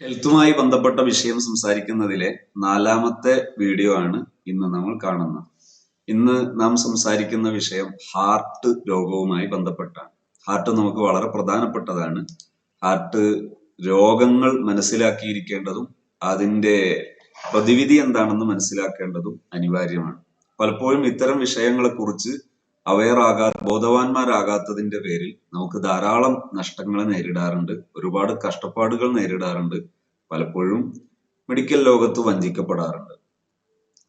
ഹെൽത്തുമായി ബന്ധപ്പെട്ട വിഷയം സംസാരിക്കുന്നതിലെ നാലാമത്തെ വീഡിയോ ആണ് ഇന്ന് നമ്മൾ കാണുന്നത്. ഇന്ന് നാം സംസാരിക്കുന്ന വിഷയം ഹാർട്ട് രോഗവുമായി ബന്ധപ്പെട്ടാണ്. ഹാർട്ട് നമുക്ക് വളരെ പ്രധാനപ്പെട്ടതാണ്. ഹാർട്ട് രോഗങ്ങൾ മനസ്സിലാക്കിയിരിക്കേണ്ടതും അതിന്റെ പ്രതിവിധി എന്താണെന്ന് മനസ്സിലാക്കേണ്ടതും അനിവാര്യമാണ്. പലപ്പോഴും ഇത്തരം വിഷയങ്ങളെ ആകാ ബോധവാന്മാരാകാത്തതിന്റെ പേരിൽ നമുക്ക് ധാരാളം നഷ്ടങ്ങളെ നേരിടാറുണ്ട്. ഒരുപാട് കഷ്ടപ്പാടുകൾ നേരിടാറുണ്ട്. പലപ്പോഴും മെഡിക്കൽ ലോകത്ത് വഞ്ചിക്കപ്പെടാറുണ്ട്.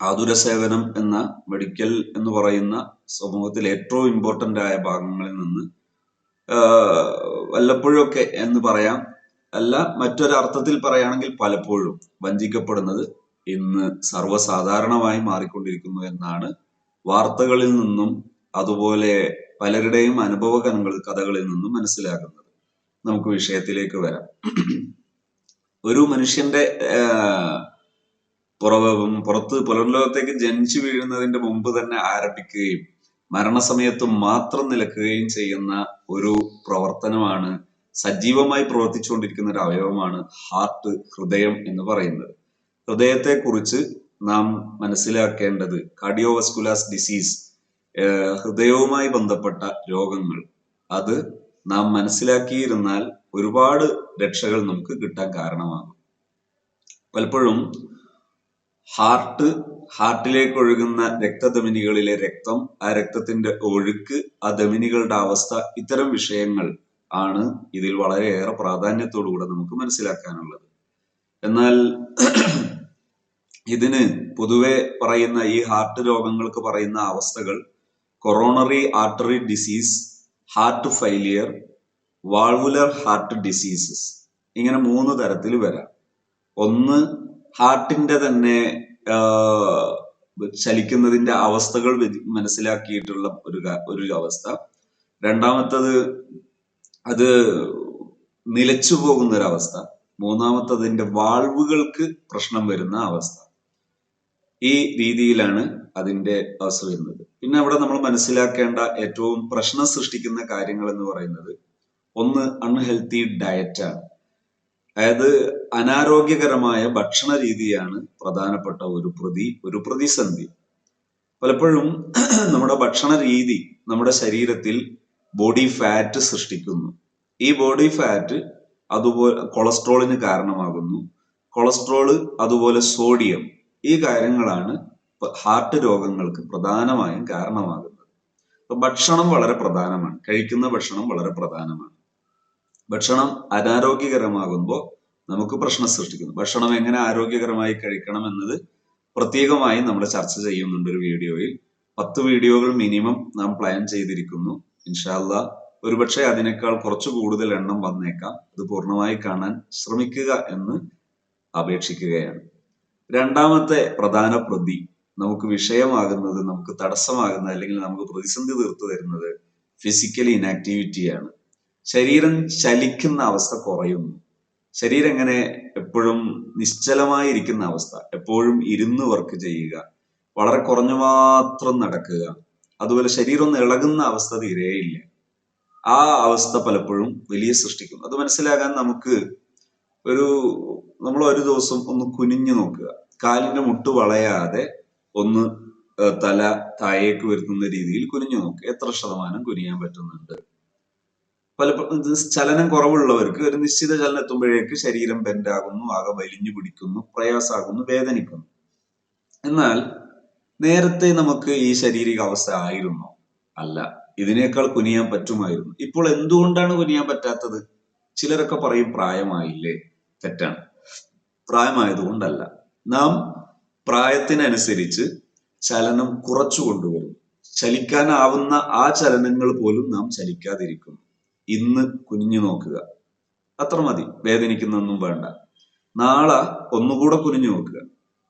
ആതുര സേവനം എന്ന മെഡിക്കൽ എന്ന് പറയുന്ന സമൂഹത്തിൽ ഏറ്റവും ഇമ്പോർട്ടന്റ് ആയ ഭാഗങ്ങളിൽ നിന്ന് വല്ലപ്പോഴൊക്കെ എന്ന് പറയാം. അല്ല മറ്റൊരർത്ഥത്തിൽ പറയുകയാണെങ്കിൽ പലപ്പോഴും വഞ്ചിക്കപ്പെടുന്നത് ഇന്ന് സർവസാധാരണമായി മാറിക്കൊണ്ടിരിക്കുന്നു എന്നാണ് വാർത്തകളിൽ നിന്നും അതുപോലെ പലരുടെയും അനുഭവ കഥകളിൽ നിന്നും മനസ്സിലാകുന്നത്. നമുക്ക് വിഷയത്തിലേക്ക് വരാം. ഒരു മനുഷ്യന്റെ പുറവും പുറത്ത് പുലർലോകത്തേക്ക് ജനിച്ചു വീഴുന്നതിന്റെ മുമ്പ് തന്നെ ആരംഭിക്കുകയും മരണസമയത്ത് മാത്രം നിലക്കുകയും ചെയ്യുന്ന ഒരു പ്രവർത്തനമാണ് സജീവമായി പ്രവർത്തിച്ചുകൊണ്ടിരിക്കുന്ന ഒരു അവയവമാണ് ഹാർട്ട് ഹൃദയം എന്ന് പറയുന്നത്. ഹൃദയത്തെ കുറിച്ച് നാം മനസ്സിലാക്കേണ്ടത് കാർഡിയോവസ്കുലാസ് ഡിസീസ് ഹൃദയവുമായി ബന്ധപ്പെട്ട രോഗങ്ങൾ. അത് നാം മനസ്സിലാക്കിയിരുന്നാൽ ഒരുപാട് രക്ഷകൾ നമുക്ക് കിട്ടാൻ കാരണമാകും. പലപ്പോഴും ഹാർട്ട് ഹാർട്ടിലേക്ക് ഒഴുകുന്ന രക്തധമിനികളിലെ രക്തം ആ രക്തത്തിന്റെ ഒഴുക്ക് ആ ധമനികളുടെ അവസ്ഥ ഇത്തരം വിഷയങ്ങൾ ആണ് ഇതിൽ വളരെയേറെ പ്രാധാന്യത്തോടുകൂടെ നമുക്ക് മനസ്സിലാക്കാനുള്ളത്. എന്നാൽ ഇതിന് പൊതുവെ പറയുന്ന ഈ ഹാർട്ട് രോഗങ്ങൾക്ക് പറയുന്ന അവസ്ഥകൾ coronary artery disease heart failure valvular heart diseases ഇങ്ങനെ മൂന്ന് തരത്തിൽ വരാം. ഒന്ന് ഹാർട്ടിന്റെ തന്നെ ചലിക്കുന്നതിന്റെ അവസ്ഥകൾ മനസ്സിലാക്കിയിട്ടുള്ള ഒരു ഒരു അവസ്ഥ. രണ്ടാമത്തത് അത് നിലച്ചു പോകുന്ന ഒരവസ്ഥ മൂന്നാമത്തതിന്റെ വാൾവുകൾക്ക് പ്രശ്നം വരുന്ന അവസ്ഥ. ഈ രീതിയിലാണ് അതിന്റെ അവസ്ഥ വരുന്നത്. പിന്നെ അവിടെ നമ്മൾ മനസ്സിലാക്കേണ്ട ഏറ്റവും പ്രശ്നം സൃഷ്ടിക്കുന്ന കാര്യങ്ങൾ എന്ന് പറയുന്നത് ഒന്ന് അൺഹെൽത്തി ഡയറ്റാണ് അതായത് അനാരോഗ്യകരമായ ഭക്ഷണ രീതിയാണ് പ്രധാനപ്പെട്ട ഒരു പ്രതി ഒരു പ്രതിസന്ധി. പലപ്പോഴും നമ്മുടെ ഭക്ഷണ രീതി നമ്മുടെ ശരീരത്തിൽ ബോഡി ഫാറ്റ് സൃഷ്ടിക്കുന്നു. ഈ ബോഡി ഫാറ്റ് അതുപോലെ കൊളസ്ട്രോളിന് കാരണമാകുന്നു. കൊളസ്ട്രോൾ അതുപോലെ സോഡിയം ഈ കാര്യങ്ങളാണ് ഹാർട്ട് രോഗങ്ങൾക്ക് പ്രധാനമായും കാരണമാകുന്നത്. അപ്പൊ ഭക്ഷണം വളരെ പ്രധാനമാണ്. കഴിക്കുന്ന ഭക്ഷണം വളരെ പ്രധാനമാണ്. ഭക്ഷണം അനാരോഗ്യകരമാകുമ്പോൾ നമുക്ക് പ്രശ്നം സൃഷ്ടിക്കുന്നു. ഭക്ഷണം എങ്ങനെ ആരോഗ്യകരമായി കഴിക്കണം എന്നത് പ്രത്യേകമായി നമ്മൾ ചർച്ച ചെയ്യുന്നുണ്ട് ഒരു വീഡിയോയിൽ. പത്ത് വീഡിയോകൾ മിനിമം നാം പ്ലാൻ ചെയ്തിരിക്കുന്നു. ഇൻഷാല്ല ഒരുപക്ഷെ അതിനേക്കാൾ കുറച്ച് കൂടുതൽ എണ്ണം വന്നേക്കാം. അത് പൂർണമായി കാണാൻ ശ്രമിക്കുക എന്ന് അപേക്ഷിക്കുകയാണ്. രണ്ടാമത്തെ പ്രധാന പ്രതി നമുക്ക് വിഷയമാകുന്നത് നമുക്ക് തടസ്സമാകുന്നത് അല്ലെങ്കിൽ നമുക്ക് പ്രതിസന്ധി തീർത്തു തരുന്നത് ഫിസിക്കൽ ഇനാക്ടിവിറ്റിയാണ് ശരീരം ചലിക്കുന്ന അവസ്ഥ കുറയുന്നു. ശരീരം എങ്ങനെ എപ്പോഴും നിശ്ചലമായിരിക്കുന്ന അവസ്ഥ എപ്പോഴും ഇരുന്ന് വർക്ക് ചെയ്യുക വളരെ കുറഞ്ഞു മാത്രം നടക്കുക അതുപോലെ ശരീരം ഒന്ന് ഇളകുന്ന അവസ്ഥ തീരെയില്ല ആ അവസ്ഥ പലപ്പോഴും വലിയ സൃഷ്ടിക്കും. അത് മനസ്സിലാകാൻ നമുക്ക് ഒരു നമ്മൾ ഒരു ദിവസം ഒന്ന് കുനിഞ്ഞു നോക്കുക. കാലിന്റെ മുട്ട് വളയാതെ ഒന്ന് തല താഴേക്ക് വരുത്തുന്ന രീതിയിൽ കുനിഞ്ഞു നോക്ക്. എത്ര ശതമാനം കുനിയാൻ പറ്റുന്നുണ്ട്? പലപ്പോഴും ചലനം കുറവുള്ളവർക്ക് ഒരു നിശ്ചിത ചലനം എത്തുമ്പോഴേക്ക് ശരീരം ബെൻഡാകുന്നു ആകെ വലിഞ്ഞു പിടിക്കുന്നു പ്രയാസാകുന്നു വേദനിക്കുന്നു. എന്നാൽ നേരത്തെ നമുക്ക് ഈ ശാരീരിക അവസ്ഥ ആയിരുന്നോ? അല്ല. ഇതിനേക്കാൾ കുനിയാൻ പറ്റുമായിരുന്നു. ഇപ്പോൾ എന്തുകൊണ്ടാണ് കുനിയാൻ പറ്റാത്തത്? ചിലരൊക്കെ പറയും പ്രായമായില്ലേ? തെറ്റാണ്. പ്രായമായതുകൊണ്ടല്ല. നാം പ്രായത്തിനനുസരിച്ച് ചലനം കുറച്ചു കൊണ്ടുവരും. ചലിക്കാനാവുന്ന ആ ചലനങ്ങൾ പോലും നാം ചലിക്കാതിരിക്കും. ഇന്ന് കുനിഞ്ഞു നോക്കുക. അത്ര മതി. വേദനിക്കുന്നൊന്നും വേണ്ട. നാളെ ഒന്നുകൂടെ കുനിഞ്ഞു നോക്കുക.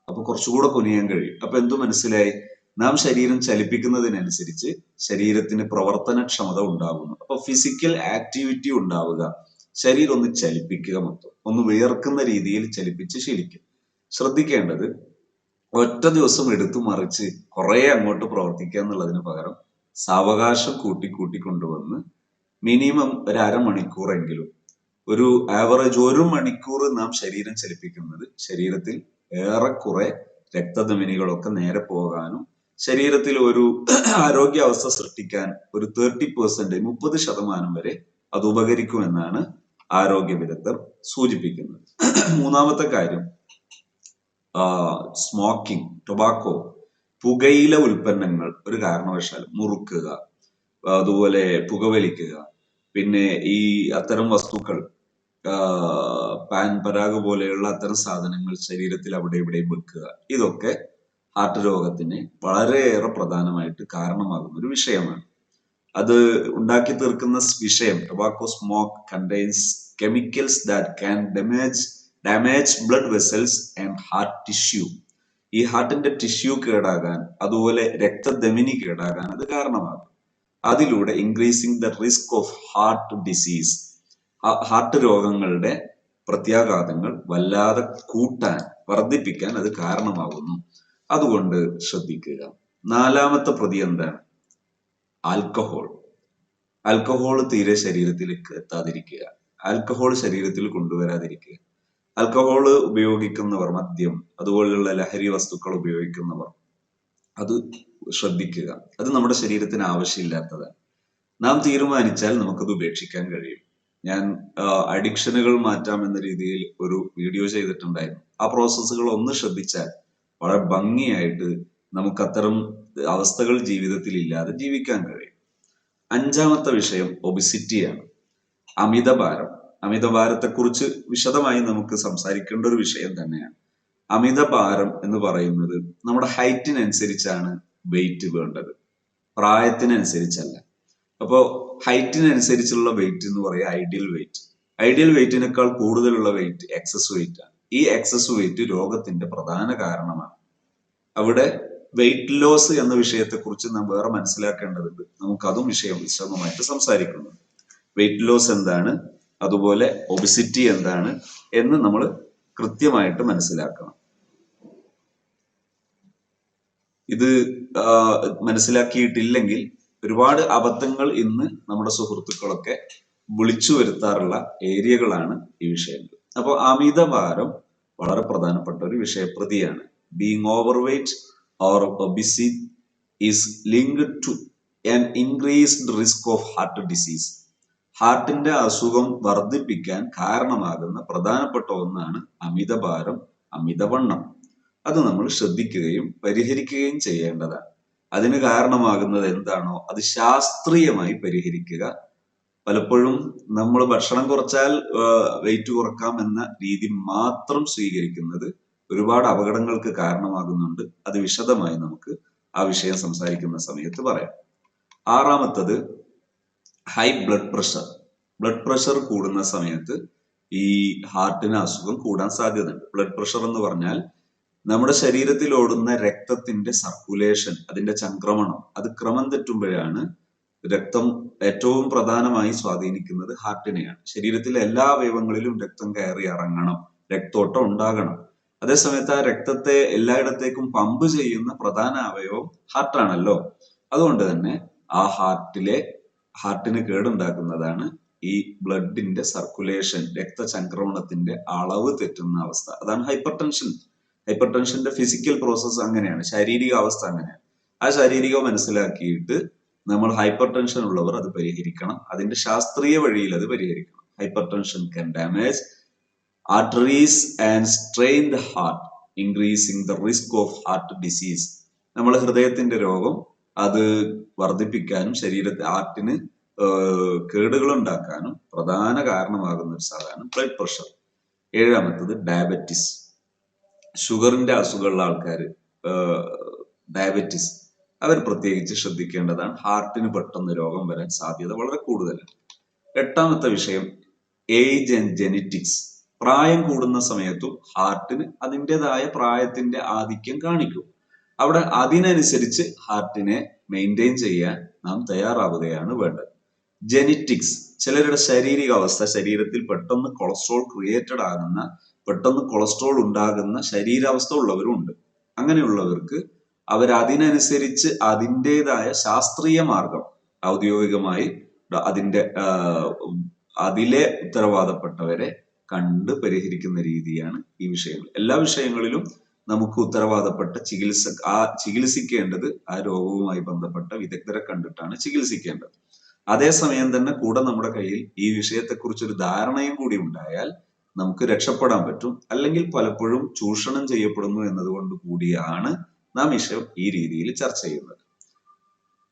അപ്പൊ കുറച്ചുകൂടെ കുനിയാൻ കഴിയും. അപ്പൊ എന്തു മനസ്സിലായി? നാം ശരീരം ചലിപ്പിക്കുന്നതിനനുസരിച്ച് ശരീരത്തിന് പ്രവർത്തനക്ഷമത ഉണ്ടാകുന്നു. അപ്പൊ ഫിസിക്കൽ ആക്ടിവിറ്റി ഉണ്ടാവുക. ശരീരം ഒന്ന് ചലിപ്പിക്കുക മൊത്തം. ഒന്ന് വിയർക്കുന്ന രീതിയിൽ ചലിപ്പിച്ച് ശീലിക്കുക. ശ്രദ്ധിക്കേണ്ടത് ഒറ്റ ദിവസം എടുത്തു മറിച്ച് കുറെ അങ്ങോട്ട് പ്രവർത്തിക്കുക എന്നുള്ളതിന് പകരം സാവകാശം കൂട്ടി കൂട്ടി കൊണ്ടുവന്ന് മിനിമം ഒരു അരമണിക്കൂറെങ്കിലും ഒരു ആവറേജ് ഒരു മണിക്കൂർ നാം ശരീരം ചലിപ്പിക്കുന്നത് ശരീരത്തിൽ ഏറെക്കുറെ രക്തധമിനികളൊക്കെ നേരെ പോകാനും ശരീരത്തിൽ ഒരു ആരോഗ്യാവസ്ഥ സൃഷ്ടിക്കാൻ ഒരു തേർട്ടി പെർസെന്റ് മുപ്പത് ശതമാനം വരെ അത് ഉപകരിക്കുമെന്നാണ് ആരോഗ്യ വിദഗ്ധർ സൂചിപ്പിക്കുന്നത്. മൂന്നാമത്തെ കാര്യം സ്മോക്കിംഗ് ടൊബാക്കോ പുകയില ഉൽപ്പന്നങ്ങൾ ഒരു കാരണവശാലും മുറുക്കുക അതുപോലെ പുകവലിക്കുക പിന്നെ ഈ അത്തരം വസ്തുക്കൾ പാൻ പരാഗ് പോലെയുള്ള അത്തരം സാധനങ്ങൾ ശരീരത്തിൽ അവിടെ ഇവിടെയും വെക്കുക. ഇതൊക്കെ ഹാർട്ട് രോഗത്തിന് വളരെയേറെ പ്രധാനമായിട്ട് കാരണമാകുന്ന ഒരു വിഷയമാണ്. അത് ഉണ്ടാക്കി തീർക്കുന്ന വിഷയം tobacco smoke contains chemicals that can damage damage blood vessels and heart tissue ഈ ഹാർട്ടിന്റെ ടിഷ്യൂ കേടാകാൻ അതുപോലെ രക്തധമനി കേടാകാൻ അത് കാരണമാകും. അതിലൂടെ increasing the risk of heart disease heart രോഗങ്ങളുടെ പ്രത്യാഘാതങ്ങൾ വല്ലാതെ കൂട്ടാൻ വർദ്ധിപ്പിക്കാൻ അത് കാരണമാകുന്നു. അതുകൊണ്ട് ശ്രദ്ധിക്കുക. നാലാമത്തെ പ്രതി എന്താണ്? ആൽക്കഹോൾ ആൽക്കഹോൾ തീരെ ശരീരത്തിലേക്ക് എത്താതിരിക്കുക. ആൽക്കഹോൾ ശരീരത്തിൽ കൊണ്ടുവരാതിരിക്കുക. ആൽക്കഹോൾ ഉപയോഗിക്കുന്നവർ മദ്യം അതുപോലെയുള്ള ലഹരി വസ്തുക്കൾ ഉപയോഗിക്കുന്നവർ അത് ശ്രദ്ധിക്കുക. അത് നമ്മുടെ ശരീരത്തിന് ആവശ്യമില്ലാത്തതാണ് നാം തീരുമാനിച്ചാൽ നമുക്കത് ഉപേക്ഷിക്കാൻ കഴിയും. ഞാൻ അഡിക്ഷനുകൾ മാറ്റാം എന്ന രീതിയിൽ ഒരു വീഡിയോ ചെയ്തിട്ടുണ്ടായിരുന്നു. ആ പ്രോസസ്സുകൾ ഒന്ന് ശ്രദ്ധിച്ചാൽ വളരെ ഭംഗിയായിട്ട് നമുക്ക് അത്തരം അവസ്ഥകൾ ജീവിതത്തിൽ ഇല്ലാതെ ജീവിക്കാൻ കഴിയും. അഞ്ചാമത്തെ വിഷയം ഒബിസിറ്റിയാണ്. അമിതഭാരം. അമിതഭാരത്തെക്കുറിച്ച് വിശദമായി നമുക്ക് സംസാരിക്കേണ്ട ഒരു വിഷയം തന്നെയാണ്. അമിതഭാരം എന്ന് പറയുന്നത് നമ്മുടെ ഹൈറ്റിനനുസരിച്ചാണ് വെയിറ്റ് വേണ്ടത്. പ്രായത്തിനനുസരിച്ചല്ല. അപ്പോൾ ഹൈറ്റിനനുസരിച്ചുള്ള വെയിറ്റ് എന്ന് പറയുക ഐഡിയൽ വെയിറ്റ് ഐഡിയൽ വെയിറ്റിനേക്കാൾ കൂടുതലുള്ള വെയിറ്റ് എക്സസ് വെയിറ്റ് ആണ്. ഈ എക്സസ് വെയിറ്റ് രോഗത്തിന്റെ പ്രധാന കാരണമാണ്. അവിടെ വെയിറ്റ് ലോസ് എന്ന വിഷയത്തെക്കുറിച്ച് നാം വേറെ മനസ്സിലാക്കേണ്ടതുണ്ട്. നമുക്ക് അതും വിഷയം വിശദമായിട്ട് സംസാരിക്കുന്നു. വെയിറ്റ് ലോസ് എന്താണ്? അതുപോലെ ഒബിസിറ്റി എന്താണ് എന്ന് നമ്മൾ കൃത്യമായിട്ട് മനസ്സിലാക്കണം. ഇത് മനസ്സിലാക്കിയിട്ടില്ലെങ്കിൽ ഒരുപാട് അബദ്ധങ്ങൾ ഇന്ന് നമ്മുടെ സുഹൃത്തുക്കളൊക്കെ വിളിച്ചു വരുത്താറുള്ള ഏരിയകളാണ് ഈ വിഷയങ്ങൾ. അപ്പോൾ അമിതഭാരം വളരെ പ്രധാനപ്പെട്ട ഒരു വിഷയപ്രതിയാണ്. Being overweight or obesity is linked to an increased risk of heart disease ഹാർട്ടിന്റെ അസുഖം വർദ്ധിപ്പിക്കാൻ കാരണമാകുന്ന പ്രധാനപ്പെട്ട ഒന്നാണ് അമിതഭാരം അമിതവണ്ണം. അത് നമ്മൾ ശ്രദ്ധിക്കുകയും പരിഹരിക്കുകയും ചെയ്യേണ്ടതാണ്. അതിന് കാരണമാകുന്നത് എന്താണോ അത് ശാസ്ത്രീയമായി പരിഹരിക്കുക. പലപ്പോഴും നമ്മൾ ഭക്ഷണം കുറച്ചാൽ വെയിറ്റ് കുറക്കാം എന്ന രീതി മാത്രം സ്വീകരിക്കുന്നത് ഒരുപാട് അപകടങ്ങൾക്ക് കാരണമാകുന്നുണ്ട്. അത് വിശദമായി നമുക്ക് ആ വിഷയം സംസാരിക്കുന്ന സമയത്ത് പറയാം. ആറാമത്തത് high blood pressure blood pressure കൂടുന്ന സമയത്ത് ഈ ഹാർട്ടിന് അസുഖം കൂടാൻ സാധ്യതയുണ്ട്. ബ്ലഡ് പ്രഷർ എന്ന് പറഞ്ഞാൽ നമ്മുടെ ശരീരത്തിൽ ഓടുന്ന രക്തത്തിന്റെ സർക്കുലേഷൻ അതിന്റെ ചംക്രമണം അത് ക്രമം തെറ്റുമ്പോഴാണ് രക്തം ഏറ്റവും പ്രധാനമായി സ്വാധീനിക്കുന്നത് ഹാർട്ടിനെയാണ്. ശരീരത്തിലെ എല്ലാ അവയവങ്ങളിലും രക്തം കയറി ഇറങ്ങണം രക്തോട്ടം ഉണ്ടാകണം. അതേസമയത്ത് ആ രക്തത്തെ എല്ലായിടത്തേക്കും പമ്പ് ചെയ്യുന്ന പ്രധാന അവയവം ഹാർട്ടാണല്ലോ അതുകൊണ്ട് തന്നെ ആ ഹാർട്ടിലെ ഹാർട്ടിന് കേടുണ്ടാക്കുന്നതാണ് ഈ ബ്ലഡിന്റെ സർക്കുലേഷൻ രക്തചംക്രമണത്തിന്റെ അളവ് തെറ്റുന്ന അവസ്ഥ. അതാണ് ഹൈപ്പർ ടെൻഷൻ ഹൈപ്പർ ടെൻഷന്റെ ഫിസിക്കൽ പ്രോസസ്സ് അങ്ങനെയാണ് ശാരീരിക അവസ്ഥ അങ്ങനെയാണ്. ആ ശാരീരിക മനസ്സിലാക്കിയിട്ട് നമ്മൾ ഹൈപ്പർ ടെൻഷൻ ഉള്ളവർ അത് പരിഹരിക്കണം. അതിന്റെ ശാസ്ത്രീയ വഴിയിൽ അത് പരിഹരിക്കണം. Hypertension can damage arteries and strain the heart increasing the risk of heart disease നമ്മൾ ഹൃദയത്തിന്റെ രോഗം അത് വർദ്ധിപ്പിക്കാനും ശരീരത്തെ ഹാർട്ടിന് കേടുകൾ ഉണ്ടാക്കാനും പ്രധാന കാരണമാകുന്ന ഒരു സാധനം ബ്ലഡ് പ്രഷർ ഏഴാമത്തത് ഡയബറ്റിസ് ഷുഗറിന്റെ അസുഖമുള്ള ആൾക്കാർ ഡയബറ്റിസ് അവർ പ്രത്യേകിച്ച് ശ്രദ്ധിക്കേണ്ടതാണ് ഹാർട്ടിന് പെട്ടെന്ന് രോഗം വരാൻ സാധ്യത വളരെ കൂടുതലാണ്. എട്ടാമത്തെ വിഷയം ഏജ് ആൻഡ് ജെനറ്റിക്സ് പ്രായം കൂടുന്ന സമയത്തും ഹാർട്ടിന് അതിന്റെതായ പ്രായത്തിന്റെ ആധിക്യം കാണിക്കും. അവിടെ അതിനനുസരിച്ച് ഹാർട്ടിനെ മെയിന്റെയിൻ ചെയ്യാൻ നാം തയ്യാറാവുകയാണ് വേണ്ടത്. ജെനറ്റിക്സ് ചിലരുടെ ശാരീരിക അവസ്ഥ ശരീരത്തിൽ പെട്ടെന്ന് കൊളസ്ട്രോൾ ക്രിയേറ്റഡ് ആകുന്ന പെട്ടെന്ന് കൊളസ്ട്രോൾ ഉണ്ടാകുന്ന ശരീരാവസ്ഥ ഉള്ളവരുണ്ട്. അങ്ങനെയുള്ളവർക്ക് അവർ അതിനനുസരിച്ച് അതിന്റെതായ ശാസ്ത്രീയ മാർഗം ഔദ്യോഗികമായി അതിന്റെ അതിലെ ഉത്തരവാദപ്പെട്ടവരെ കണ്ട് പരിഹരിക്കുന്ന രീതിയാണ് ഈ വിഷയങ്ങൾ. എല്ലാ വിഷയങ്ങളിലും നമുക്ക് ഉത്തരവാദപ്പെട്ട ചികിത്സ ആ ചികിത്സിക്കേണ്ടത് ആ രോഗവുമായി ബന്ധപ്പെട്ട വിദഗ്ധരെ കണ്ടിട്ടാണ് ചികിത്സിക്കേണ്ടത്. അതേസമയം തന്നെ കൂടെ നമ്മുടെ കയ്യിൽ ഈ വിഷയത്തെക്കുറിച്ച് ഒരു ധാരണയും കൂടി ഉണ്ടായാൽ നമുക്ക് രക്ഷപ്പെടാൻ പറ്റും. അല്ലെങ്കിൽ പലപ്പോഴും ചൂഷണം ചെയ്യപ്പെടുന്നു എന്നതുകൊണ്ട് കൂടിയാണ് നാം വിഷയം ഈ രീതിയിൽ ചർച്ച ചെയ്യുന്നത്.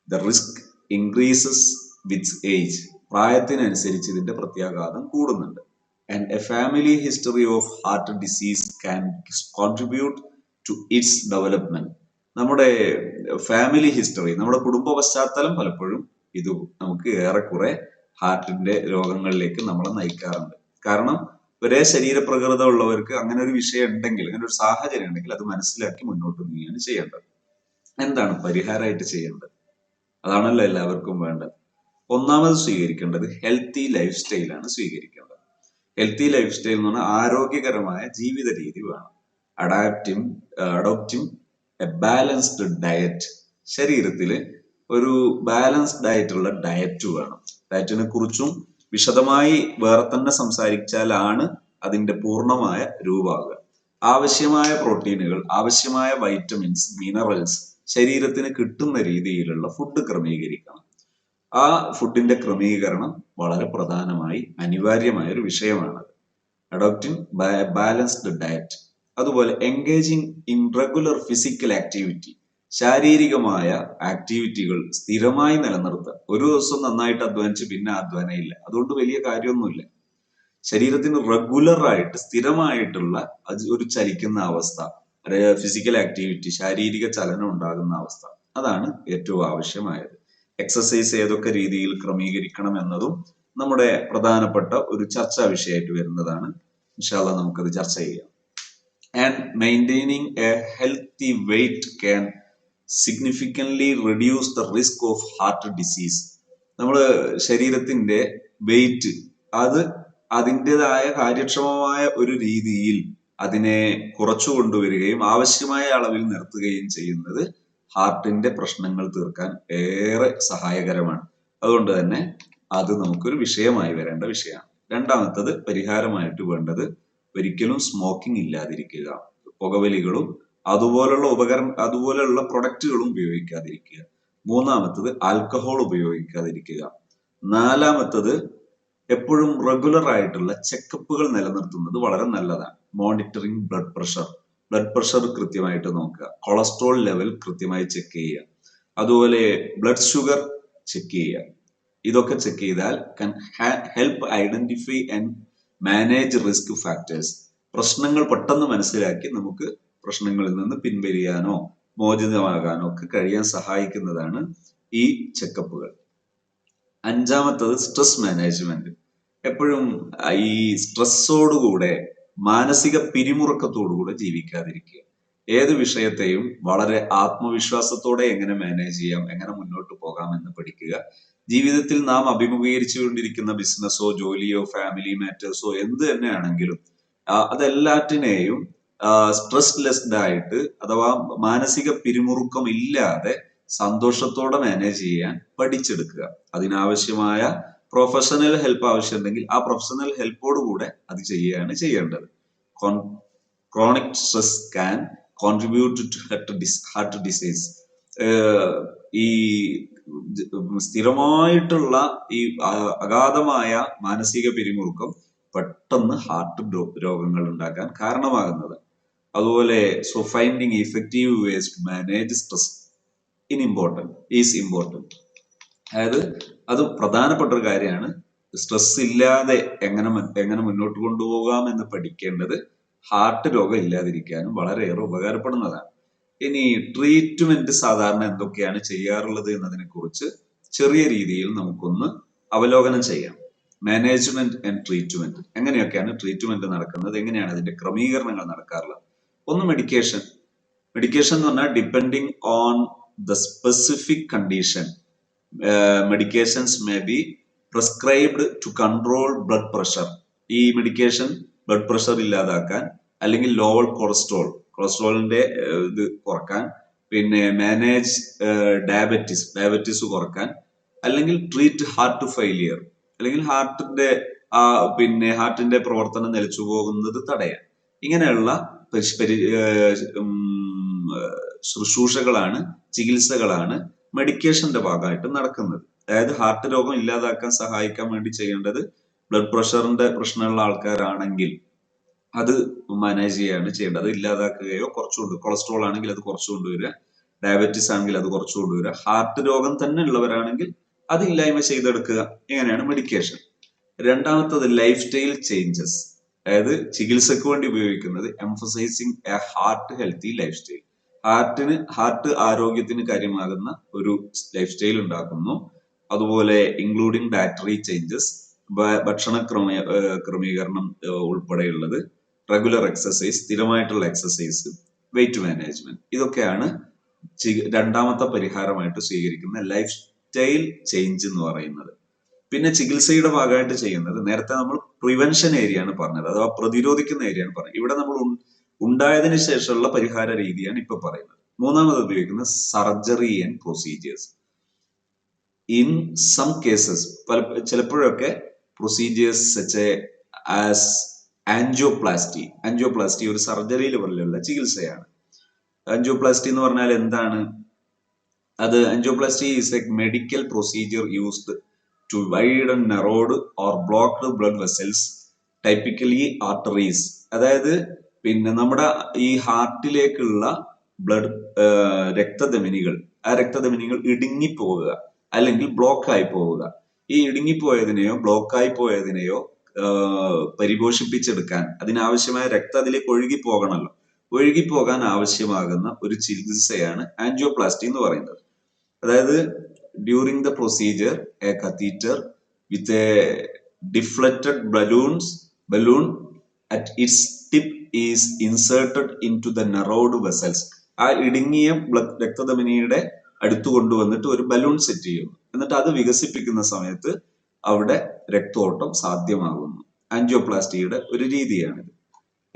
The risk increases with age പ്രായത്തിനനുസരിച്ച് ഇതിന്റെ പ്രത്യാഘാതം കൂടുന്നുണ്ട്. And a family history of heart disease can contribute to its development നമ്മുടെ ഫാമിലി ഹിസ്റ്ററി നമ്മുടെ കുടുംബ പശ്ചാത്തലം പലപ്പോഴും ഇത് നമുക്ക് ഏറെക്കുറെ ഹാർട്ടിന്റെ രോഗങ്ങളിലേക്ക് നമ്മളെ നയിക്കാറുണ്ട്. കാരണം ഒരേ ശരീരപ്രകൃതം ഉള്ളവർക്ക് അങ്ങനെ ഒരു വിഷയം ഉണ്ടെങ്കിൽ അങ്ങനെ ഒരു സാഹചര്യം ഉണ്ടെങ്കിൽ അത് മനസ്സിലാക്കി മുന്നോട്ട് നീങ്ങുകയാണ് ചെയ്യേണ്ടത്. എന്താണ് പരിഹാരമായിട്ട് ചെയ്യേണ്ടത്? അതാണല്ലോ എല്ലാവർക്കും വേണ്ടത്. ഒന്നാമത് സ്വീകരിക്കേണ്ടത് ഹെൽത്തി ലൈഫ് സ്റ്റൈലാണ് സ്വീകരിക്കേണ്ടത്. ഹെൽത്തി ലൈഫ് സ്റ്റൈൽ എന്ന് പറഞ്ഞാൽ ആരോഗ്യകരമായ ജീവിത രീതി വേണം. Adapting adopting a balanced diet ശരീരത്തിൽ ഒരു ബാലൻസ്ഡ് ഡയറ്റുള്ള ഡയറ്റ് വേണം. ഡയറ്റിനെ കുറിച്ചും വിശദമായി വേറെ തന്നെ സംസാരിച്ചാലാണ് അതിന്റെ പൂർണമായ രൂപമാകുക ആവശ്യമായ പ്രോട്ടീനുകൾ ആവശ്യമായ വൈറ്റമിൻസ് മിനറൽസ് ശരീരത്തിന് കിട്ടുന്ന രീതിയിലുള്ള ഫുഡ് ക്രമീകരിക്കണം. ആ ഫുഡിന്റെ ക്രമീകരണം വളരെ പ്രധാനമായി അനിവാര്യമായ ഒരു വിഷയമാണ് അഡോപ്റ്റിംഗ് ബാലൻസ്ഡ് ഡയറ്റ് അതുപോലെ engaging in regular physical activity ശാരീരികമായ ആക്ടിവിറ്റികൾ സ്ഥിരമായി നിലനിർത്തുക ഒരു ദിവസം നന്നായിട്ട് അധ്വാനിച്ച് പിന്നെ അധ്വാനം ഇല്ല അതുകൊണ്ട് വലിയ കാര്യമൊന്നുമില്ല. ശരീരത്തിന് റെഗുലറായിട്ട് സ്ഥിരമായിട്ടുള്ള ഒരു ചലിക്കുന്ന അവസ്ഥ ഫിസിക്കൽ ആക്ടിവിറ്റി ശാരീരിക ചലനം ഉണ്ടാകുന്ന അവസ്ഥ അതാണ് ഏറ്റവും ആവശ്യമായത്. എക്സസൈസ് ഏതൊക്കെ രീതിയിൽ ക്രമീകരിക്കണം എന്നതും നമ്മുടെ പ്രധാനപ്പെട്ട ഒരു ചർച്ചാ വിഷയമായിട്ട് വരുന്നതാണ്. ഇൻഷാല്ല നമുക്കത് ചർച്ച ചെയ്യാം. And maintaining a healthy weight can significantly reduce the risk of heart disease നമ്മൾ ശരീരത്തിന്റെ വെയിറ്റ് അത് അതിന്റെതായ കാര്യക്ഷമമായ ഒരു രീതിയിൽ അതിനെ കുറച്ചു കൊണ്ടുവരികയും ആവശ്യമായ അളവിൽ നിർത്തുകയും ചെയ്യുന്നത് ഹാർട്ടിന്റെ പ്രശ്നങ്ങൾ തീർക്കാൻ ഏറെ സഹായകരമാണ്. അതുകൊണ്ട് തന്നെ അത് നമുക്കൊരു വിഷയമായി വരേണ്ട വിഷയമാണ്. രണ്ടാമത്തത് പരിഹാരമായിട്ട് വേണ്ടത് ഒരിക്കലും സ്മോക്കിംഗ് ഇല്ലാതിരിക്കുക പുകവലികളും അതുപോലുള്ള ഉപകരണ അതുപോലെയുള്ള പ്രൊഡക്റ്റുകളും ഉപയോഗിക്കാതിരിക്കുക. മൂന്നാമത്തത് ആൽക്കഹോൾ ഉപയോഗിക്കാതിരിക്കുക. നാലാമത്തത് എപ്പോഴും റെഗുലർ ആയിട്ടുള്ള ചെക്കപ്പുകൾ നിലനിർത്തുന്നത് വളരെ നല്ലതാണ്. Monitoring blood pressure blood pressure കൃത്യമായിട്ട് നോക്കുക. കൊളസ്ട്രോൾ ലെവൽ കൃത്യമായി ചെക്ക് ചെയ്യുക. അതുപോലെ ബ്ലഡ് ഷുഗർ ചെക്ക് ചെയ്യുക. ഇതൊക്കെ ചെക്ക് ചെയ്താൽ can help identify and manage risk factors പ്രശ്നങ്ങൾ പെട്ടെന്ന് മനസ്സിലാക്കി നമുക്ക് പ്രശ്നങ്ങളിൽ നിന്ന് പിൻവലിയാനോ മോചിതമാകാനോ ഒക്കെ കഴിയാൻ സഹായിക്കുന്നതാണ് ഈ ചെക്കപ്പുകൾ അഞ്ചാമത്തത് സ്ട്രെസ് മാനേജ്മെന്റ് എപ്പോഴും ഈ സ്ട്രെസ്സോടുകൂടെ മാനസിക പിരിമുറുക്കത്തോടുകൂടെ ജീവിക്കാതിരിക്കുക. ഏത് വിഷയത്തെയും വളരെ ആത്മവിശ്വാസത്തോടെ എങ്ങനെ മാനേജ് ചെയ്യാം എങ്ങനെ മുന്നോട്ട് പോകാം എന്ന് പഠിക്കുക. ജീവിതത്തിൽ നാം അഭിമുഖീകരിച്ചുകൊണ്ടിരിക്കുന്ന ബിസിനസ്സോ ജോലിയോ ഫാമിലി മാറ്റേഴ്സോ എന്ത് തന്നെയാണെങ്കിലും അതെല്ലാറ്റിനെയും സ്ട്രെസ് ലെസ്ഡ് ആയിട്ട് അഥവാ മാനസിക പിരിമുറുക്കം ഇല്ലാതെ സന്തോഷത്തോടെ മാനേജ് ചെയ്യാൻ പഠിച്ചെടുക്കുക. അതിനാവശ്യമായ പ്രൊഫഷണൽ ഹെൽപ്പ് ആവശ്യമുണ്ടെങ്കിൽ ആ പ്രൊഫഷണൽ ഹെൽപ്പോട് കൂടെ അത് ചെയ്യുകയാണ് ചെയ്യേണ്ടത്. Chronic stress can contribute to heart dis heart disease ഈ സ്ഥിരമായിട്ടുള്ള ഈ അഗാധമായ മാനസിക പിരിമുറുക്കം പെട്ടെന്ന് ഹാർട്ട് രോഗങ്ങൾ ഉണ്ടാക്കാൻ കാരണമാകുന്നത്. അതുപോലെ so finding effective ways to manage stress in important is important അതായത് അത് പ്രധാനപ്പെട്ട ഒരു കാര്യമാണ്. സ്ട്രെസ് ഇല്ലാതെ എങ്ങനെ എങ്ങനെ മുന്നോട്ട് കൊണ്ടുപോകാം എന്ന് പഠിക്കേണ്ടത് ഹാർട്ട് രോഗം ഇല്ലാതിരിക്കാനും വളരെയേറെ ഉപകാരപ്പെടുന്നതാണ്. ഇനി ട്രീറ്റ്മെന്റ് സാധാരണ എന്തൊക്കെയാണ് ചെയ്യാറുള്ളത് എന്നതിനെ കുറിച്ച് ചെറിയ രീതിയിൽ നമുക്കൊന്ന് അവലോകനം ചെയ്യാം. മാനേജ്മെന്റ് ആൻഡ് ട്രീറ്റ്മെന്റ് എങ്ങനെയൊക്കെയാണ് ട്രീറ്റ്മെന്റ് നടക്കുന്നത്? എങ്ങനെയാണ് അതിന്റെ ക്രമീകരണങ്ങൾ നടക്കാറുള്ളത്? ഒന്ന് മെഡിക്കേഷൻ മെഡിക്കേഷൻ എന്ന് പറഞ്ഞാൽ depending on the specific condition medications may be prescribed to control blood pressure ഈ മെഡിക്കേഷൻ ബ്ലഡ് പ്രഷർ ഇല്ലാതാക്കാൻ അല്ലെങ്കിൽ ലോവർ കൊളസ്ട്രോൾ കൊളസ്ട്രോളിന്റെ ഇത് കുറയ്ക്കാൻ പിന്നെ മാനേജ് ഡയബറ്റിസ് ഡയബറ്റിസ് കുറയ്ക്കാൻ അല്ലെങ്കിൽ ട്രീറ്റ് ഹാർട്ട് ഫെയിലിയർ അല്ലെങ്കിൽ ഹാർട്ടിന്റെ ആ പിന്നെ ഹാർട്ടിന്റെ പ്രവർത്തനം നിലച്ചു പോകുന്നത് തടയാൻ. ഇങ്ങനെയുള്ള ശുശ്രൂഷകളാണ് ചികിത്സകളാണ് മെഡിക്കേഷന്റെ ഭാഗമായിട്ട് നടക്കുന്നത്. അതായത് ഹാർട്ട് രോഗം ഇല്ലാതാക്കാൻ സഹായിക്കാൻ വേണ്ടി ചെയ്യേണ്ടത് ബ്ലഡ് പ്രഷറിന്റെ പ്രശ്നമുള്ള ആൾക്കാരാണെങ്കിൽ അത് മാനേജ് ചെയ്യാണ് ചെയ്യേണ്ടത്. അത് ഇല്ലാതാക്കുകയോ കുറച്ചുകൊണ്ട് കൊളസ്ട്രോൾ ആണെങ്കിൽ അത് കുറച്ചു കൊണ്ടുവരിക ഡയബറ്റിസ് ആണെങ്കിൽ അത് കുറച്ചു കൊണ്ടുവരിക ഹാർട്ട് രോഗം തന്നെ ഉള്ളവരാണെങ്കിൽ അത് ഇല്ലായ്മ ചെയ്തെടുക്കുക. ഇങ്ങനെയാണ് മെഡിക്കേഷൻ രണ്ടാമത്തത് ലൈഫ് സ്റ്റൈൽ ചേഞ്ചസ് അതായത് ചികിത്സക്ക് വേണ്ടി ഉപയോഗിക്കുന്നത് emphasizing a heart healthy lifestyle ഹാർട്ടിന് ഹാർട്ട് ആരോഗ്യത്തിന് കാര്യമാകുന്ന ഒരു ലൈഫ് സ്റ്റൈൽ ഉണ്ടാക്കുന്നു. അതുപോലെ ഇൻക്ലൂഡിങ് ഡയറ്ററി ചേഞ്ചസ് ഭക്ഷണ ക്രമീ ക്രമീകരണം ഉൾപ്പെടെയുള്ളത് റെഗുലർ എക്സസൈസ് സ്ഥിരമായിട്ടുള്ള എക്സസൈസ് വെയിറ്റ് മാനേജ്മെന്റ് ഇതൊക്കെയാണ് രണ്ടാമത്തെ പരിഹാരമായിട്ട് സ്വീകരിക്കുന്ന ലൈഫ് സ്റ്റൈൽ ചേഞ്ച് എന്ന് പറയുന്നത്. പിന്നെ ചികിത്സയുടെ ഭാഗമായിട്ട് ചെയ്യുന്നത് നേരത്തെ നമ്മൾ പ്രിവെൻഷൻ ഏരിയ ആണ് പറഞ്ഞത്. അഥവാ പ്രതിരോധിക്കുന്ന ഏരിയ ആണ് പറഞ്ഞത്. ഇവിടെ നമ്മൾ ഉണ്ടായതിനു ശേഷമുള്ള പരിഹാര രീതിയാണ് ഇപ്പൊ പറയുന്നത്. മൂന്നാമത് ഉപയോഗിക്കുന്ന surgery and procedures in some cases ചിലപ്പോഴൊക്കെ procedures such as angioplasty angioplasty ഒരു സർജറിയിൽ പോലെയുള്ള ചികിത്സയാണ്. ആൻജിയോപ്ലാസ്റ്റി എന്ന് പറഞ്ഞാൽ എന്താണ്? അത് angioplasty is a medical procedure used to wide narrowed or blocked blood vessels typically arteries അതായത് പിന്നെ നമ്മുടെ ഈ ഹാർട്ടിലേക്കുള്ള ബ്ലഡ് രക്തധമനികൾ ആ രക്തധമനികൾ ഇടുങ്ങിപ്പോവുക അല്ലെങ്കിൽ ബ്ലോക്ക് ആയി പോവുക. ഈ ഇടുങ്ങിപ്പോയതിനെയോ ബ്ലോക്ക് ആയി പോയതിനെയോ പരിപോഷിപ്പിച്ചെടുക്കാൻ അതിനാവശ്യമായ രക്തം അതിലേക്ക് ഒഴുകി പോകണമല്ലോ ഒഴുകി പോകാൻ ആവശ്യമാകുന്ന ഒരു ചികിത്സയാണ് ആൻജിയോപ്ലാസ്റ്റി എന്ന് പറയുന്നത്. അതായത് during the procedure a catheter with a deflected balloons balloon at its is inserted into the narrowed vessels ആ ഇടുങ്ങിയ രക്തധമനിയുടെ അടുത്ത് കൊണ്ടുവന്നിട്ട് ഒരു ബലൂൺ സെറ്റ് ചെയ്യുന്നു. എന്നിട്ട് അത് വികസിപ്പിക്കുന്ന സമയത്ത് അവിടെ രക്തോട്ടം സാധ്യമാകുന്നു. ആൻജിയോപ്ലാസ്റ്റിയുടെ ഒരു രീതിയാണിത്.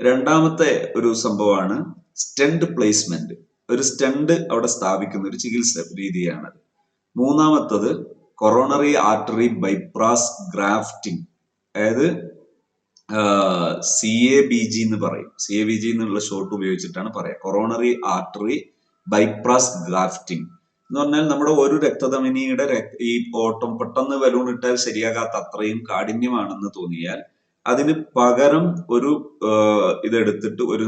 രണ്ടാമത്തെ ഒരു സംഭവമാണ് സ്റ്റെൻഡ് പ്ലേസ്മെന്റ്. ഒരു സ്റ്റെൻഡ് അവിടെ സ്ഥാപിക്കുന്ന ഒരു ചികിത്സ രീതിയാണത്. മൂന്നാമത്തത് കൊറോണറി ആർട്ടറി ബൈപ്രാസ് ഗ്രാഫ്റ്റിംഗ്. അതായത് സി എ ബി ജി എന്ന് പറയും. സി എ ബി ജി എന്നുള്ള ഷോർട്ട് ഉപയോഗിച്ചിട്ടാണ് പറയാ. കൊറോണറി ആർട്ടറി ബൈപ്രാസ് ഗ്രാഫ്റ്റിംഗ് എന്ന് പറഞ്ഞാൽ നമ്മുടെ ഒരു രക്തധമനിയുടെ രക്- ഈ ഓട്ടം പെട്ടെന്ന് ബലൂൺ ഇട്ടാൽ ശരിയാകാത്ത അത്രയും കാഠിന്യമാണെന്ന് തോന്നിയാൽ അതിന് പകരം ഒരു ഇതെടുത്തിട്ട് ഒരു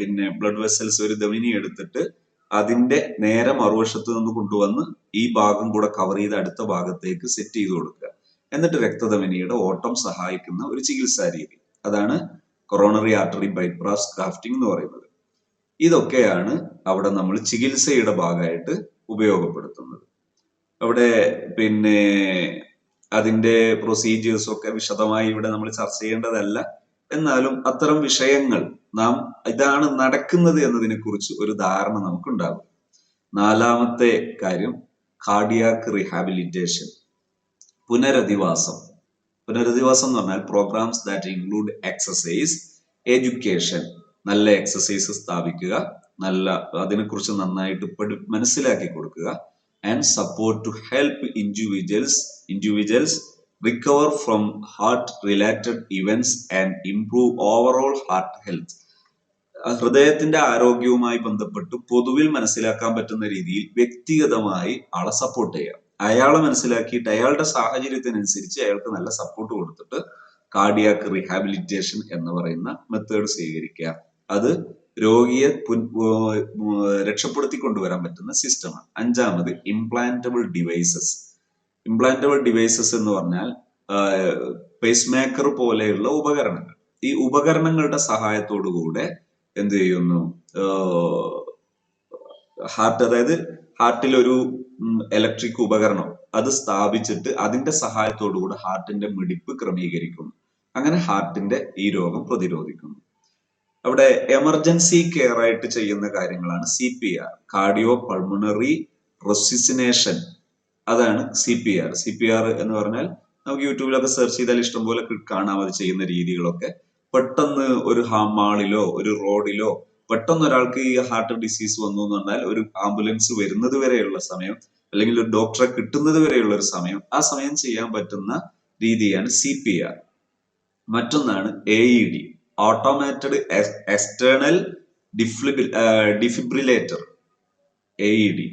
പിന്നെ ബ്ലഡ് വെസൽസ് ഒരു ധമനി എടുത്തിട്ട് അതിന്റെ നേരെ മറുവശത്ത് നിന്ന് കൊണ്ടുവന്ന് ഈ ഭാഗം കൂടെ കവർ ചെയ്ത് അടുത്ത ഭാഗത്തേക്ക് സെറ്റ് ചെയ്ത് കൊടുക്കുക. എന്നിട്ട് രക്തധമനിയുടെ ഓട്ടം സഹായിക്കുന്ന ഒരു ചികിത്സാ രീതി. അതാണ് കൊറോണറി ആർട്ടറി ബൈപ്രാസ് ഗ്രാഫ്റ്റിംഗ് എന്ന് പറയുന്നത്. ഇതൊക്കെയാണ് അവിടെ നമ്മൾ ചികിത്സയുടെ ഭാഗമായിട്ട് ഉപയോഗപ്പെടുത്തുന്നത്. അവിടെ പിന്നെ അതിന്റെ പ്രൊസീജിയേഴ്സ് ഒക്കെ വിശദമായി ഇവിടെ നമ്മൾ ചർച്ച ചെയ്യേണ്ടതല്ല. എന്നാലും അത്തരം വിഷയങ്ങൾ നാം ഇതാണ് നടക്കുന്നത് എന്നതിനെ കുറിച്ച് ഒരു ധാരണ നമുക്കുണ്ടാകും. നാലാമത്തെ കാര്യം കാർഡിയാക് റിഹാബിലിറ്റേഷൻ പുനരധിവാസം. പുനരധിവാസം എന്ന് പറഞ്ഞാൽ programmes that include exercise education നല്ല എക്സസൈസ് സ്ഥാപിക്കുക നല്ല അതിനെക്കുറിച്ച് നന്നായിട്ട് പഠി മനസ്സിലാക്കി കൊടുക്കുക and support to help individuals individuals recover from heart related events and improve overall heart health ഹൃദയത്തിന്റെ ആരോഗ്യവുമായി ബന്ധപ്പെട്ട് പൊതുവിൽ മനസ്സിലാക്കാൻ പറ്റുന്ന രീതിയിൽ വ്യക്തിഗതമായി ആളെ സപ്പോർട്ട് ചെയ്യാം അയാളെ മനസ്സിലാക്കിയിട്ട് അയാളുടെ സാഹചര്യത്തിനനുസരിച്ച് അയാൾക്ക് നല്ല സപ്പോർട്ട് കൊടുത്തിട്ട് കാർഡിയാക്ക് റീഹാബിലിറ്റേഷൻ എന്ന് പറയുന്ന മെത്തേഡ് സ്വീകരിക്കുക. അത് രോഗിയെ രക്ഷപ്പെടുത്തി കൊണ്ടുവരാൻ പറ്റുന്ന സിസ്റ്റമാണ് അഞ്ചാമത് ഇംപ്ലാന്റബിൾ ഡിവൈസസ് ഇംപ്ലാന്റബിൾ ഡിവൈസസ് എന്ന് പറഞ്ഞാൽ പേസ് മേക്കർ പോലെയുള്ള ഉപകരണങ്ങൾ. ഈ ഉപകരണങ്ങളുടെ സഹായത്തോടു കൂടെ എന്ത് ചെയ്യുന്നു? ഹാർട്ട് അതായത് ഹാർട്ടിൽ ഒരു ഇലക്ട്രിക് ഉപകരണം. അത് സ്ഥാപിച്ചിട്ട് അതിന്റെ സഹായത്തോടു കൂടെ ഹാർട്ടിന്റെ മിടിപ്പ് ക്രമീകരിക്കുന്നു. അങ്ങനെ ഹാർട്ടിന്റെ ഈ രോഗം പ്രതിരോധിക്കുന്നു. അവിടെ എമർജൻസി കെയർ ആയിട്ട് ചെയ്യുന്ന കാര്യങ്ങളാണ് C P R cardio pulmonary resuscitation അതാണ് C P R C P R എന്ന് പറഞ്ഞാൽ നമുക്ക് യൂട്യൂബിലൊക്കെ സെർച്ച് ചെയ്താൽ ഇഷ്ടംപോലെ കാണാം അത് ചെയ്യുന്ന രീതികളൊക്കെ. പെട്ടെന്ന് ഒരു ഹാമാളിലോ ഒരു റോഡിലോ പെട്ടെന്ന് ഒരാൾക്ക് ഈ ഹാർട്ട് ഡിസീസ് വന്നു എന്ന് പറഞ്ഞാൽ ഒരു ആംബുലൻസ് വരുന്നത് വരെയുള്ള സമയം അല്ലെങ്കിൽ ഒരു ഡോക്ടറെ കിട്ടുന്നത് വരെയുള്ള ഒരു സമയം ആ സമയം ചെയ്യാൻ പറ്റുന്ന രീതിയാണ് സി പി ആർ മറ്റൊന്നാണ് A E D automated external ഡിഫ്ലിബിൽ defibrillator A E D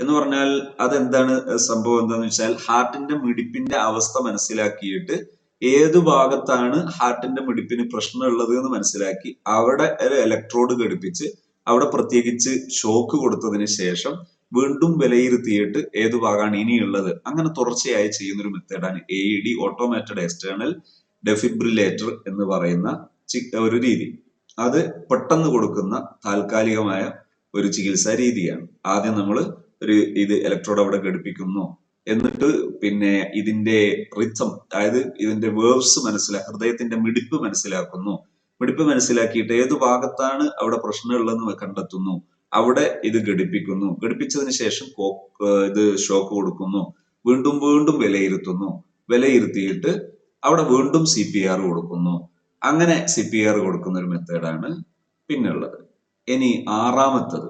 എന്ന് പറഞ്ഞാൽ അതെന്താണ് സംഭവം എന്താണെന്ന് വെച്ചാൽ ഹാർട്ടിന്റെ മിടിപ്പിന്റെ അവസ്ഥ മനസ്സിലാക്കിയിട്ട് ഏതു ഭാഗത്താണ് ഹാർട്ടിന്റെ മിടിപ്പിന് പ്രശ്നമുള്ളത് എന്ന് മനസ്സിലാക്കി അവിടെ ഒരു ഇലക്ട്രോഡ് ഘടിപ്പിച്ച് അവിടെ പ്രത്യേകിച്ച് ഷോക്ക് കൊടുത്തതിന് ശേഷം വീണ്ടും വിലയിരുത്തിയിട്ട് ഏത് ഭാഗമാണ് ഇനിയുള്ളത്. അങ്ങനെ തുടർച്ചയായി ചെയ്യുന്ന ഒരു മെത്തേഡാണ് A E D automated external defibrillator എന്ന് പറയുന്ന ഒരു രീതി. അത് പെട്ടെന്ന് കൊടുക്കുന്ന താൽക്കാലികമായ ഒരു ചികിത്സാ രീതിയാണ്. ആദ്യം നമ്മൾ ഒരു ഇത് ഇലക്ട്രോഡ് അവിടെ ഘടിപ്പിക്കുന്നു. എന്നിട്ട് പിന്നെ ഇതിന്റെ റിത്തം അതായത് ഇതിന്റെ വേർവ്സ് മനസ്സിലാ ഹൃദയത്തിന്റെ മിടിപ്പ് മനസ്സിലാക്കുന്നു. മിടിപ്പ് മനസ്സിലാക്കിയിട്ട് ഏത് ഭാഗത്താണ് അവിടെ പ്രശ്നമുള്ളതെന്ന് കണ്ടെത്തുന്നു. അവിടെ ഇത് ഘടിപ്പിക്കുന്നു. ഘടിപ്പിച്ചതിന് ശേഷം ഇത് ഷോക്ക് കൊടുക്കുന്നു. വീണ്ടും വീണ്ടും വിലയിരുത്തുന്നു. വിലയിരുത്തിയിട്ട് അവിടെ വീണ്ടും സി പി ആർ കൊടുക്കുന്നു. അങ്ങനെ സി പി ആർ കൊടുക്കുന്ന ഒരു മെത്തേഡാണ് പിന്നുള്ളത് ഇനി ആറാമത്തത്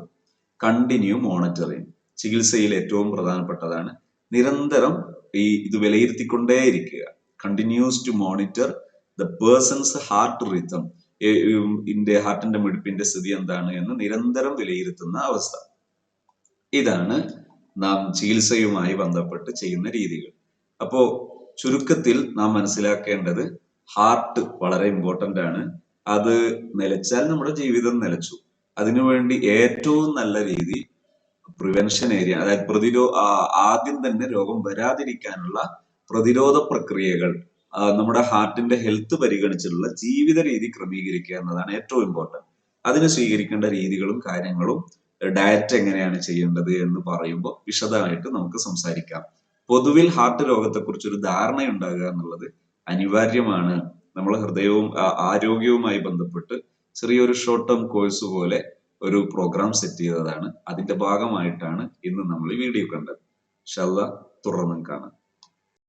കണ്ടിന്യൂ മോണിറ്ററിങ് ചികിത്സയിൽ ഏറ്റവും പ്രധാനപ്പെട്ടതാണ് നിരന്തരം ഈ ഇത് വിലയിരുത്തിക്കൊണ്ടേയിരിക്കുക. Continuous to monitor the person's heart rhythm ഇന്റെ ഹാർട്ടിന്റെ മിടിപ്പിന്റെ സ്ഥിതി എന്താണ് എന്ന് നിരന്തരം വിലയിരുത്തുന്ന അവസ്ഥ. ഇതാണ് നാം ചികിത്സയുമായി ബന്ധപ്പെട്ട് ചെയ്യുന്ന രീതികൾ. അപ്പോ ചുരുക്കത്തിൽ നാം മനസ്സിലാക്കേണ്ടത് ഹാർട്ട് വളരെ ഇമ്പോർട്ടന്റ് ആണ്. അത് നിലച്ചാൽ നമ്മുടെ ജീവിതം നിലച്ചു. അതിനുവേണ്ടി ഏറ്റവും നല്ല രീതി പ്രിവെൻഷൻ ഏരിയ അതായത് പ്രതിരോ ആദ്യം തന്നെ രോഗം വരാതിരിക്കാനുള്ള പ്രതിരോധ പ്രക്രിയകൾ നമ്മുടെ ഹാർട്ടിന്റെ ഹെൽത്ത് പരിഗണിച്ചിട്ടുള്ള ജീവിത രീതി ക്രമീകരിക്കുക എന്നതാണ് ഏറ്റവും ഇമ്പോർട്ടന്റ് അതിന് സ്വീകരിക്കേണ്ട രീതികളും കാര്യങ്ങളും ഡയറ്റ് എങ്ങനെയാണ് ചെയ്യേണ്ടത് എന്ന് പറയുമ്പോൾ വിശദമായിട്ട് നമുക്ക് സംസാരിക്കാം. പൊതുവിൽ ഹാർട്ട് രോഗത്തെക്കുറിച്ച് ഒരു ധാരണയുണ്ടാകുക എന്നുള്ളത് അനിവാര്യമാണ്. നമ്മൾ ഹൃദയവും ആരോഗ്യവുമായി ബന്ധപ്പെട്ട് ചെറിയൊരു ഷോർട്ട് ടേം കോഴ്സ് പോലെ ഒരു പ്രോഗ്രാം സെറ്റ് ചെയ്തതാണ്. അതിന്റെ ഭാഗമായിട്ടാണ് ഇന്ന് നമ്മൾ ഈ വീഡിയോ കണ്ടത്. ഷല്ല തുടർന്നും കാണാം.